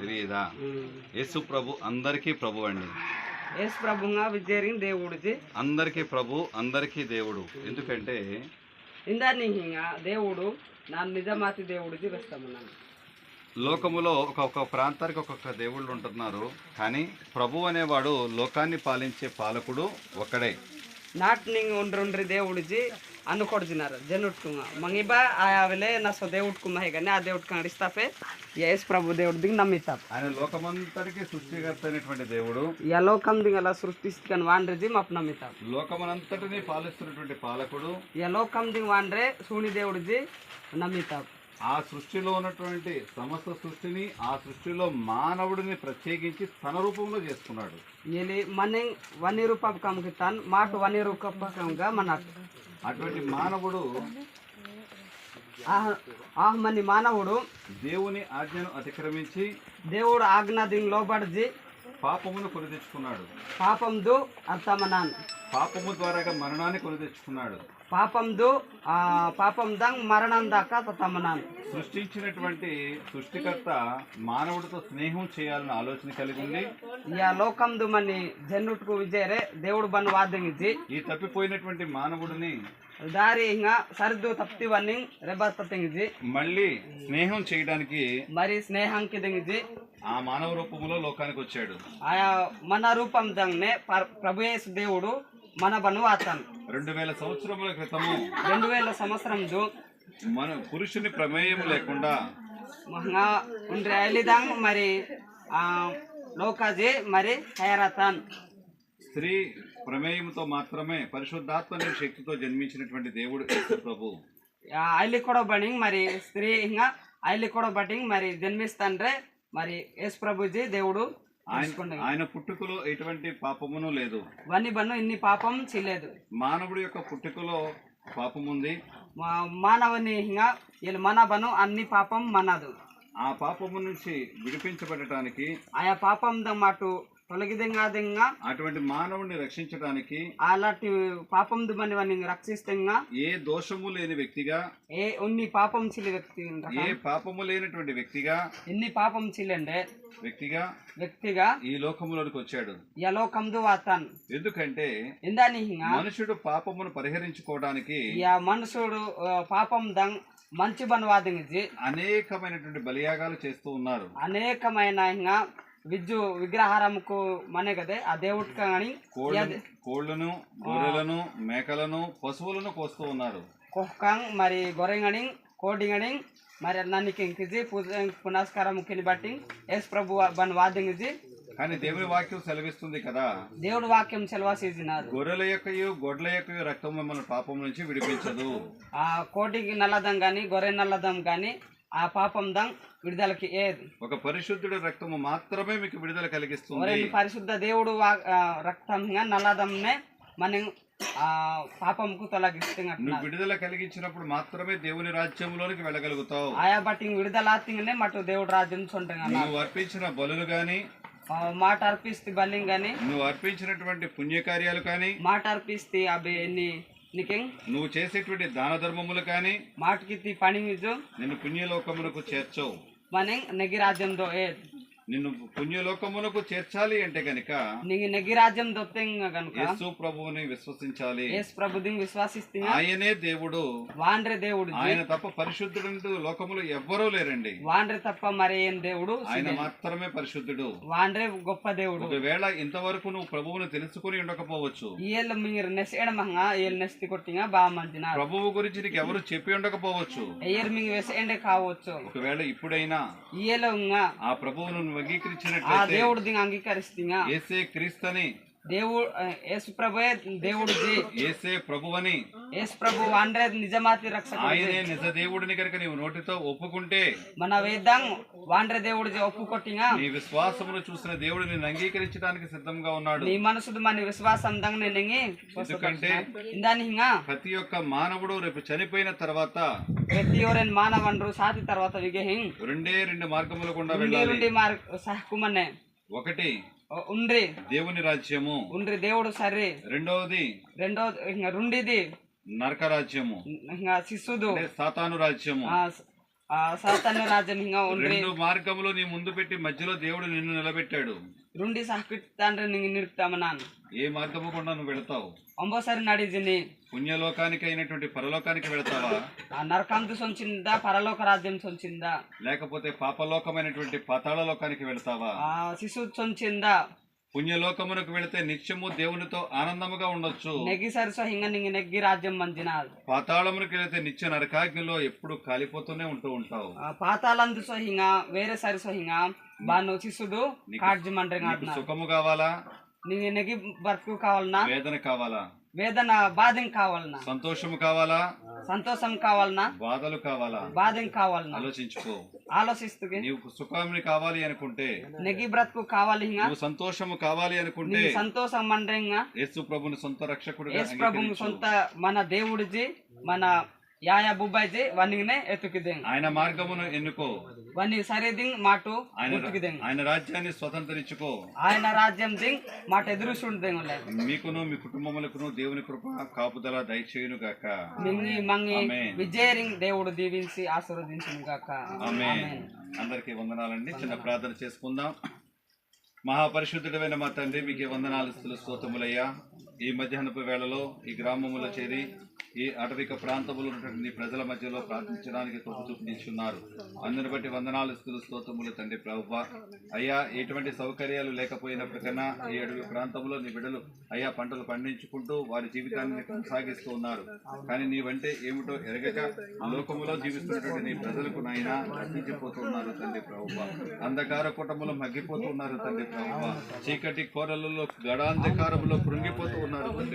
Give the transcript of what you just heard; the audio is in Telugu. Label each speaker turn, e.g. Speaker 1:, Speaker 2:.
Speaker 1: తెలియదా యేసు ప్రభు అందరికీ ప్రభు అండి.
Speaker 2: యేసు ప్రభుగా విద్యరిగిన దేవుడిది.
Speaker 1: అందరికీ ప్రభు అందరికీ దేవుడు. ఎందుకంటే
Speaker 2: ఇందాన్ని దేవుడు నా నిజమాతి దేవుడిది వస్తామన్నాను
Speaker 1: లోకములో ఒక్కొక్క ప్రాంతానికి ఒక్కొక్క దేవుళ్ళు ఉంటున్నారు. కానీ ప్రభు అనేవాడు లోకాన్ని పాలించే పాలకుడు
Speaker 2: ఒకడే నాట్ నింగ్ దేవుడిది. ಅನ್ನು ಕೊಡ್ದಿನಾರ ಜನ ಉಟ್ಕುಂಗ ಮಂಗಿಬಾ ಆ ಆವೆಲೆ ನಾ ಸೊ ದೇವ್ ಉಟ್ಕುಂಬ ಹೇಗನೆ ಆ ದೇವ್ ಉಟ್ಕೊಂಡು ಇಸ್ತಾಪೆ ಯೇಸ್ ప్రభు దేవుడికి నమ్మితాం
Speaker 1: ఆయన లోకమంతటికి సృష్టికర్త అయినటువంటి దేవుడు
Speaker 2: ఎలా కమ్ది అలా సృష్టిస్తాను వాండ్రిజి మాపు నమ్మితాం
Speaker 1: లోకమనంతటిని పాలిస్తున్నటువంటి పాలకుడు
Speaker 2: ఎలా కమ్ది వాండ్రే సూని దేవుడిజి నమ్మితాం
Speaker 1: ఆ సృష్టిలో ఉన్నటువంటి సమస్త సృష్టిని ఆ సృష్టిలో మానవుడిని ప్రత్యేకించి తన రూపంలో చేసుకున్నాడు
Speaker 2: ఎలి మన వని రూపాయ కమ్కితాన్ మాట వని రూపకంగా మన
Speaker 1: అటువంటి మానవుడు
Speaker 2: ఆహ్ మని మానవుడు
Speaker 1: దేవుని ఆజ్ఞను అతిక్రమించి
Speaker 2: దేవుడు ఆజ్ఞాది లోబడిజి
Speaker 1: పాపమును కొని తెచ్చుకున్నాడు
Speaker 2: పాపందు అర్థమనాన్
Speaker 1: పాపము ద్వారాగా మరణాన్ని కొని తెచ్చుకున్నాడు
Speaker 2: పాపందు దంగ్ మరణం దాకా తమనాన్
Speaker 1: సృష్టించినటువంటి సృష్టికర్త మానవుడితో స్నేహం చేయాలన్న ఆలోచన కలిగి ఉంది
Speaker 2: యా లోకందు మని జన్నుట్కు విజయరే దేవుడు బన్ వాదంగిజి
Speaker 1: ఈ తప్పిపోయినటువంటి మానవుడిని
Speaker 2: దారి ఇంకా సరిదు తప్తివన్నీ రెబస్త తెంగిజి
Speaker 1: మళ్ళీ స్నేహం చేయడానికి
Speaker 2: మరి స్నేహంకి దింగిజి
Speaker 1: ఆ మానవ రూపంలో లోకానికి వచ్చాడు.
Speaker 2: ఆయా మన రూపం దంగ్నే పర్- ప్రభుయేసు దేవుడు మన బను
Speaker 1: రెండు వేల సంవత్సరముల క్రితము
Speaker 2: రెండు వేల సంవత్సరం
Speaker 1: మన పురుషుని ప్రమేయం లేకుండా
Speaker 2: మహంగా ఉండ్రి ఐలిదాంగ్ మరి ఆ లోకాజీ మరి హైరాతాన్.
Speaker 1: స్త్రీ ప్రమేయంతో మాత్రమే పరిశుద్ధాత్మ శక్తితో జన్మించినటువంటి దేవుడు ప్రభు.
Speaker 2: ఐలి కూడా బడింగ్ మరి స్త్రీ ఇంకా ఐలి కూడా బటింగ్ మరి జన్మిస్తాండ్రే మరి యేసు ప్రభుజీ దేవుడు
Speaker 1: ఆయన ఆయన పుట్టుకలో ఎటువంటి పాపమును లేదు.
Speaker 2: వన్ని బన్ను ఇన్ని పాపం చేయలేదు.
Speaker 1: మానవుడి యొక్క పుట్టుకలో పాపం ఉంది.
Speaker 2: మానవుని ఇంకా వీళ్ళు మన బను అన్ని పాపం మనదు.
Speaker 1: ఆ పాపము నుంచి విడిపించబడటానికి
Speaker 2: ఆయా పాపం మాటు తొలగిదంగా దింగా
Speaker 1: అటువంటి మానవుడిని రక్షించడానికి
Speaker 2: అలాంటి పాపం మన వాడిని రక్షిస్తే ఇంకా
Speaker 1: ఏ దోషము లేని వ్యక్తిగా
Speaker 2: ఏ ఉన్ని పాపం చిలి వ్యక్తి
Speaker 1: ఏ పాపము లేనటువంటి వ్యక్తిగా
Speaker 2: ఎన్ని పాపం చిలండే
Speaker 1: వ్యక్తిగా
Speaker 2: వ్యక్తిగా
Speaker 1: ఈ లోకములోనికి వచ్చాడు.
Speaker 2: ఎలో కమ్దు వాతాన్.
Speaker 1: ఎందుకంటే
Speaker 2: ఇందాని
Speaker 1: మనుషుడు పాపమును పరిహరించుకోవడానికి
Speaker 2: యా మనుషుడు పాపం దంగ్ మంచి బనవాదించి
Speaker 1: అనేకమైనటువంటి బలియాగాలు చేస్తూ ఉన్నారు.
Speaker 2: అనేకమైన విద్యు విగ్రహారంకు మనే కదే ఆ దేవుడికి కానీ
Speaker 1: కోళ్ళను గొర్రెలను మేకలను పశువులను కోస్తూ ఉన్నారు.
Speaker 2: కుక్కం మరి గొరెంగడి కోడిగడి మరి నన్నికి ఇంకిజి పూజ పునస్కారం కిని బట్టి యేసు ప్రభు బన్ వాదించి
Speaker 1: కానీ దేవుని వాక్యం సెలవిస్తుంది కదా.
Speaker 2: దేవుడు వాక్యం సెలవాసినారు
Speaker 1: గొర్రెల యొక్కయు గొడ్ల యొక్కయు రక్తం మిమ్మల్ని పాపం నుంచి విడిపించదు.
Speaker 2: ఆ కోటికి నల్లదం కానీ గొర్రె నల్లదం కానీ ఆ పాపం దంగ్ విడుదలకి ఏది?
Speaker 1: ఒక పరిశుద్ధుడి రక్తము మాత్రమే మీకు విడుదల కలిగిస్తుంది.
Speaker 2: పరిశుద్ధ దేవుడు రక్తంగా నల్లదంనే మనం పాపంకు తొలగిస్తున్నట్టు
Speaker 1: నువ్వు విడుదల కలిగించినప్పుడు మాత్రమే దేవుని రాజ్యంలోనికి వెళ్ళగలుగుతావు.
Speaker 2: ఆయా బట్టి విడుదలాతిగానే మటు దేవుడు రాజ్యం సొంతంగా
Speaker 1: నువ్వు అర్పించిన బలులు గాని
Speaker 2: మాట అర్పిస్తే బల్లిం కానీ
Speaker 1: నువ్వు అర్పించినటువంటి పుణ్యకార్యాలు కానీ
Speaker 2: మాట అర్పిస్తే అవి నీ నీకేం?
Speaker 1: నువ్వు చేసేటువంటి దాన ధర్మములు కానీ
Speaker 2: మాటకి పని
Speaker 1: నిన్ను పుణ్యలోకమునకు చేర్చవు.
Speaker 2: మనం నెగి రాజ్యంతో ఏ
Speaker 1: నిన్ను పుణ్యలోకమునకు చేర్చాలి అంటే గనుక
Speaker 2: నీకు నెగి రాజ్యం దొత్తంగా కనుక
Speaker 1: యేసు ప్రభువుని విశ్వసించాలి.
Speaker 2: యేసు విశ్వాసిస్తే
Speaker 1: ఆయనే దేవుడు.
Speaker 2: వాండ్రే దేవుడు.
Speaker 1: ఆయన తప్ప పరిశుద్ధుడు లోకములో ఎవ్వరూ లేరండి.
Speaker 2: వాండ్రే తప్ప మరి ఏం దేవుడు?
Speaker 1: ఆయన మాత్రమే పరిశుద్ధుడు.
Speaker 2: వాండ్రే గొప్ప దేవుడు.
Speaker 1: ఒకవేళ ఇంతవరకు నువ్వు ప్రభువును తెలుసుకుని ఉండకపోవచ్చు.
Speaker 2: మీరు నెసేయడమంగా నెస్తి కొట్టిగా బాగా మంచినారు
Speaker 1: ప్రభువు గురించి నీకు ఎవరు చెప్పి ఉండకపోవచ్చు.
Speaker 2: ఎయ్యరు మీకు వేసేయండి కావచ్చు.
Speaker 1: ఒకవేళ ఇప్పుడైనా ఆ ప్రభువును నువ్వు
Speaker 2: ఆ
Speaker 1: అంగీకరించినట్లయితే
Speaker 2: దేవుడు దింగ అంగీకరిస్తుంగా
Speaker 1: ఏసే క్రీస్తని
Speaker 2: దేవుడు యేసు ప్రభుయే దేవుడు
Speaker 1: ఏసే ప్రభువని
Speaker 2: యేసు ప్రభు వాండ్రే నిజమాతి రక్షకుడు
Speaker 1: ఆయనే నిజ దేవుడిని కనుక నీవు నోటితో ఒప్పుకుంటే
Speaker 2: మన వేద్దాం వాండ్రే దేవుడు జీ ఒప్పు కొట్టిగా
Speaker 1: నీ విశ్వాసమును చూసిన దేవుడు నిన్ను అంగీకరించడానికి సిద్ధంగా ఉన్నాడు.
Speaker 2: నీ మనసుది మన విశ్వాసం
Speaker 1: ఎందుకంటే
Speaker 2: ఇందాని హింగా
Speaker 1: ప్రతి ఒక్క మానవుడు రేపు చనిపోయిన తర్వాత
Speaker 2: ప్రతి ఎవరైనా మానవనరు సాతి తర్వాత విగహిం
Speaker 1: రెండే రెండు మార్గముల గుండా
Speaker 2: ఉండి
Speaker 1: వెళ్ళాలి.
Speaker 2: ఉండి మార్ సహకుమనే
Speaker 1: ఒకటి
Speaker 2: ఉండ్రి.
Speaker 1: దేవుని రాజ్యము.
Speaker 2: ఉండ్రి దేవుడు సర్రి.
Speaker 1: రెండవది
Speaker 2: రెండో ఇంకా రెండిది.
Speaker 1: నరక రాజ్యము.
Speaker 2: ఇంకా శిశుదు.
Speaker 1: సాతాను రాజ్యము.
Speaker 2: హింగా ఉండ్రి.
Speaker 1: రెండు మార్గములు నీ ముందు పెట్టి మధ్యలో దేవుడు నిన్ను నిలబెట్టాడు.
Speaker 2: రుండి సహకిట్టాండ్రి నింగి నిరుకుతామన్నాను
Speaker 1: ఏ మార్గము గుండా నువ్వు వెళతావు?
Speaker 2: ఒంబోసారి నడిజిని
Speaker 1: పుణ్యలోకానికి అయినటువంటి పరలోకానికి వెళతావా?
Speaker 2: ఆ నరకాంతు సొంచిందా పరలోక రాజ్యం సొంచిందా?
Speaker 1: లేకపోతే పాపలోకమైనటువంటి పాతాళ లోకానికి వెళతావా?
Speaker 2: ఆ శిశు సొంచిందా?
Speaker 1: పుణ్యలోకమునకు వెళితే నిత్యము దేవునితో ఆనందముగా ఉండొచ్చు.
Speaker 2: నెగ్గి సరిసో హింగ నింగి నెగ్గి రాజ్యం మంచిన
Speaker 1: పాతాళమునకు వెళితే నిత్య నరకాగ్నిలో ఎప్పుడు కాలిపోతూనే ఉంటూ ఉంటావు.
Speaker 2: పాతాలందు సో హింగ వేరే సరిసో హింగ బాను శిశుడు కాడ్జి మండ్రి
Speaker 1: నీకు సుఖము కావాలా?
Speaker 2: నింగి నెగ్గి బతుకు కావాలనా?
Speaker 1: వేదన కావాలా?
Speaker 2: వేదన బాధం కావాలనా
Speaker 1: సంతోషము కావాలా?
Speaker 2: సంతోషం కావాలనా
Speaker 1: బాధలు కావాలా?
Speaker 2: బాధం కావాలనా
Speaker 1: ఆలోచించుకో.
Speaker 2: ఆలోచిస్తూ
Speaker 1: నీవు సుఖాన్ని కావాలి అనుకుంటే.
Speaker 2: నెగ్గి బ్రతుకు కావాలి
Speaker 1: నువ్వు సంతోషము కావాలి అనుకుంటే.
Speaker 2: సంతోషం మండ్రి హింగ
Speaker 1: యేసు ప్రభుని సొంత రక్షకుడిగా
Speaker 2: యేసు ప్రభు
Speaker 1: అంగీకరించు.
Speaker 2: సొంత మన దేవుడిజి మన యాయా బుబ్బాయిజి వన్నినే ఎత్తుకిదేంగ
Speaker 1: ఆయన మార్గమును ఎన్నుకో.
Speaker 2: వన్ని సరేదింగ్ మాటు గుర్తుకిదేంగ
Speaker 1: ఆయన రాజ్యాన్ని స్వతంత్రించుకో.
Speaker 2: ఆయన రాజ్యం దింగ్ మాట ఎదురు చూడదేంగలే
Speaker 1: మీకును మీ కుటుంబములకును దేవుని కృప కాపుదల దయచేయును గాక
Speaker 2: మింగి మంగి. విజయరింగ్ దేవుడు దీవించి ఆశీర్వదించును గాక
Speaker 1: ఆమె అందరికీ వందనాలండి. చిన్న ప్రార్థన చేసుకుందాం. మహాపరిశుద్ధుడమైన మా తండ్రి మీకే వందనాలు స్తోత్రములయ్యా. ఈ మధ్యాహ్నపు వేళలో ఈ గ్రామములో చేరి ఈ అటవిక ప్రాంతములు ఉన్నటువంటి ప్రజల మధ్యలో ప్రార్థించడానికి తప్పు చూపించున్నారు. అందుని బట్టి వందనాలు స్థులు స్తోత్రములు తండ్రి ప్రభువ. అయ్యా ఎటువంటి సౌకర్యాలు లేకపోయినప్పటికైనా ఈ అడవి ప్రాంతంలో నీ బిడ్డలు అయ్యా పంటలు పండించుకుంటూ వారి జీవితాన్ని కొనసాగిస్తూ ఉన్నారు. కానీ నీవంటే ఏమిటో ఎరగక లోకములో జీవిస్తున్నటువంటి నీ ప్రజలకు నాయన నశించిపోతున్నారు తండ్రి ప్రభువ. అంధకార కుటుంబంలో మగ్గిపోతున్నారు తండ్రి ప్రభువ. చీకటి కోరలలో గడాంధకారంలో కృంగిపోతూ ఉన్నారు తండ్రి